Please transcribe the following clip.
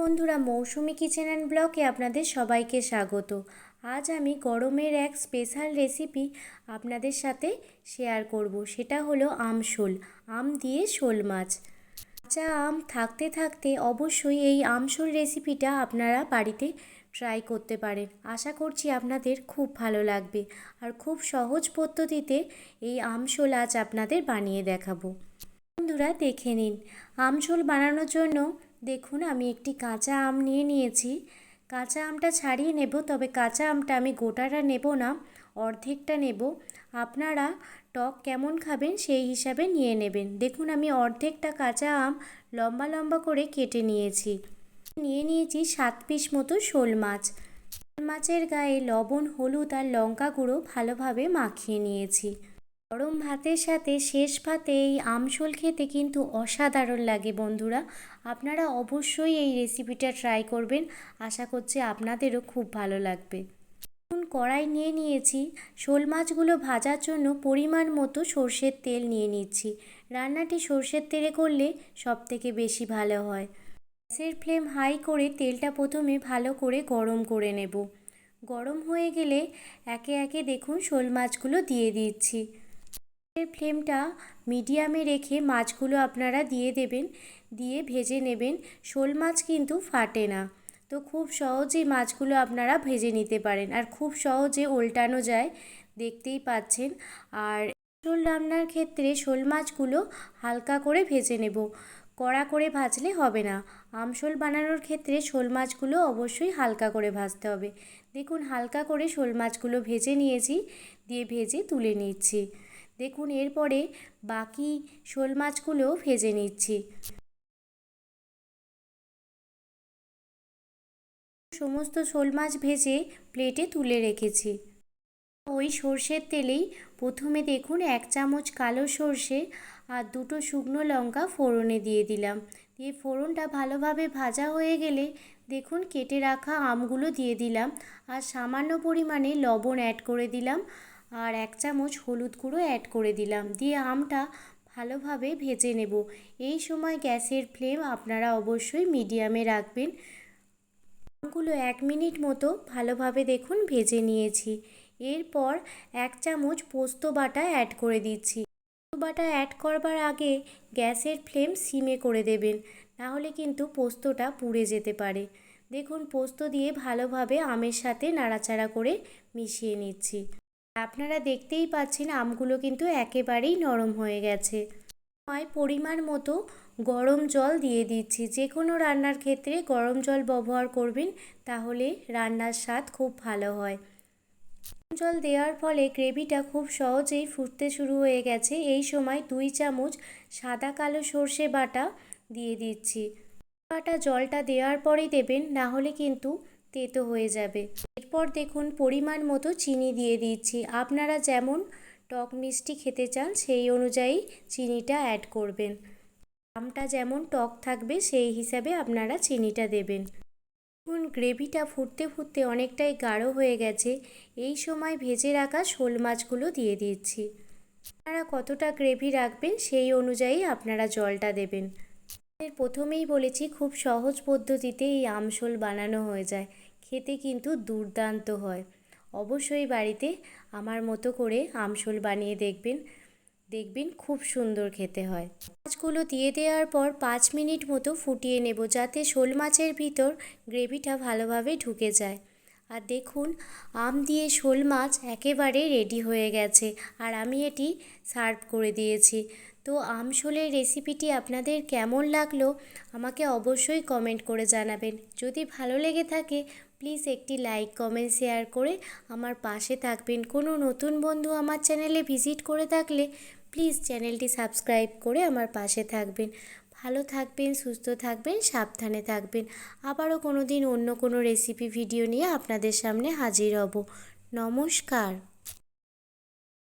বন্ধুরা, মৌসুমি kitchen and ব্লকে আপনাদের সবাইকে স্বাগত। আজ আমি গরমের এক স্পেশাল রেসিপি আপনাদের সাথে শেয়ার করব, সেটা হলো আমশোল আম দিয়ে শোল মাছ। কাঁচা আম থাকতে থাকতে অবশ্যই এই আমশোল রেসিপিটা আপনারা বাড়িতে ট্রাই করতে পারেন। আশা করছি আপনাদের খুব ভালো লাগবে। আর খুব সহজ পদ্ধতিতে এই আমশোল আজ আপনাদের বানিয়ে দেখাবো। বন্ধুরা, দেখে নিন। আমঝোল বানানোর জন্য দেখুন, আমি একটি কাঁচা আম নিয়ে নিয়েছি। কাঁচা আমটা ছাড়িয়ে নেব, তবে কাঁচা আমটা আমি গোটাটা নেব না, অর্ধেকটা নেব। আপনারা টক কেমন খাবেন সেই হিসাবে নিয়ে নেবেন। দেখুন, আমি অর্ধেকটা কাঁচা আম লম্বা লম্বা করে কেটে নিয়েছি। নিয়ে নিয়েছি সাত পিস মতো শোল মাছ। শোল মাছের গায়ে লবণ, হলুদ আর লঙ্কা গুঁড়ো ভালোভাবে মাখিয়ে নিয়েছি। গরম ভাতের সাথে শেষ ভাতে এই আমশোল খেতে কিন্তু অসাধারণ লাগে বন্ধুরা। আপনারা অবশ্যই এই রেসিপিটা ট্রাই করবেন। আশা করছি আপনাদেরও খুব ভালো লাগবে। এখন কড়াই নিয়ে নিয়েছি। শোল মাছগুলো ভাজার জন্য পরিমাণ মতো সর্ষের তেল নিয়ে নিচ্ছি। রান্নাটি সর্ষের তেলে করলে সব থেকে বেশি ভালো হয়। গ্যাসের ফ্লেম হাই করে তেলটা প্রথমে ভালো করে গরম করে নেব। গরম হয়ে গেলে একে একে দেখুন শোল মাছগুলো দিয়ে দিচ্ছি। ফ্লেমটা মিডিয়ামে রেখে মাছগুলো আপনারা দিয়ে দেবেন, দিয়ে ভেজে নেবেন। শোল মাছ কিন্তু ফাটে না। তো খুব সহজেই মাছগুলো আপনারা ভেজে নিতে পারেন আর খুব সহজে উল্টানো যায়, দেখতেই পাচ্ছেন। আর শোল রান্নার ক্ষেত্রে শোল মাছগুলো হালকা করে ভেজে নেব। কড়া করে ভাজলে হবে না। আমশোল বানানোর ক্ষেত্রে শোল মাছগুলো অবশ্যই হালকা করে ভাজতে হবে। দেখুন, হালকা করে শোল মাছগুলো ভেজে নিয়েছি, দিয়ে ভেজে তুলে নিচ্ছি। দেখুন, এরপরে বাকি শোল মাছগুলোও ভেজে নিচ্ছি। সমস্ত শোল মাছ ভেজে প্লেটে তুলে রেখেছি। ওই সর্ষের তেলেই প্রথমে দেখুন, এক চামচ কালো সর্ষে আর দুটো শুকনো লঙ্কা ফোড়নে দিয়ে দিলাম। দিয়ে ফোড়নটা ভালোভাবে ভাজা হয়ে গেলে দেখুন, কেটে রাখা আমগুলো দিয়ে দিলাম আর সামান্য পরিমাণে লবণ অ্যাড করে দিলাম। আর এক চামচ হলুদ গুঁড়ো অ্যাড করে দিলাম। দিয়ে আমটা ভালোভাবে ভেজে নেব। এই সময় গ্যাসের ফ্লেম আপনারা অবশ্যই মিডিয়ামে রাখবেন। আমগুলো এক মিনিট মতো ভালোভাবে দেখুন ভেজে নিয়েছি। এরপর এক চামচ পোস্ত বাটা অ্যাড করে দিচ্ছি। পোস্ত বাটা অ্যাড করবার আগে গ্যাসের ফ্লেম সিমে করে দেবেন। নাহলে কিন্তু পোস্তটা পুড়ে যেতে পারে। দেখুন, পোস্ত দিয়ে ভালোভাবে আমের সাথে নাড়াচাড়া করে মিশিয়ে নিচ্ছি। আপনারা দেখতেই পাচ্ছেন আমগুলো কিন্তু একেবারেই নরম হয়ে গেছে। হয় পরিমাণ মতো গরম জল দিয়ে দিচ্ছি। যে কোনো রান্নার ক্ষেত্রে গরম জল ব্যবহার করবেন, তাহলে রান্নার স্বাদ খুব ভালো হয়। জল দেওয়ার ফলে গ্রেভিটা খুব সহজেই ফুটতে শুরু হয়ে গেছে। এই সময় দুই চামচ সাদা কালো সর্ষে বাটা দিয়ে দিচ্ছি। বাটা জলটা দেওয়ার পরেই দেবেন, না হলে কিন্তু তেতো হয়ে যাবে। এরপর দেখুন, পরিমাণ মতো চিনি দিয়ে দিচ্ছি। আপনারা যেমন টক মিষ্টি খেতে চান, সেই অনুযায়ী চিনিটা অ্যাড করবেন। আমটা যেমন টক থাকবে, সেই হিসাবে আপনারা চিনিটা দেবেন। দেখুন, গ্রেভিটা ফুটতে ফুটতে অনেকটাই গাঢ় হয়ে গেছে। এই সময় ভেজে রাখা শোল মাছগুলো দিয়ে দিচ্ছি। আপনারা কতটা গ্রেভি রাখবেন, সেই অনুযায়ী আপনারা জলটা দেবেন। প্রথমেই বলেছি, খুব সহজ পদ্ধতিতে এই আমশোল বানানো হয়ে যায়। খেতে কিন্তু দুর্দান্ত হয়। অবশ্যই বাড়িতে আমার মতো করে আমশোল বানিয়ে দেখবেন দেখবেন খুব সুন্দর খেতে হয়। মাছগুলো দিয়ে দেওয়ার পর পাঁচ মিনিট মতো ফুটিয়ে নেব যাতে শোল মাছের ভিতর গ্রেভিটা ভালোভাবে ঢুকে যায়। আর দেখুন, আম দিয়ে শোল মাছ একেবারে রেডি হয়ে গেছে আর আমি এটি সার্ভ করে দিয়েছি। তো আমশোলের রেসিপিটি আপনাদের কেমন লাগল আমাকে অবশ্যই কমেন্ট করে জানাবেন। যদি ভালো লেগে থাকে প্লিজ একটি লাইক কমেন্ট শেয়ার করে আমার পাশে থাকবেন। কোনো নতুন বন্ধু আমার চ্যানেলে ভিজিট করে থাকলে প্লিজ চ্যানেলটি সাবস্ক্রাইব করে আমার পাশে থাকবেন। ভালো থাকবেন, সুস্থ থাকবেন, সাবধানে থাকবেন। আবারও কোনো দিন অন্য কোনো রেসিপি ভিডিও নিয়ে আপনাদের সামনে হাজির হব। নমস্কার।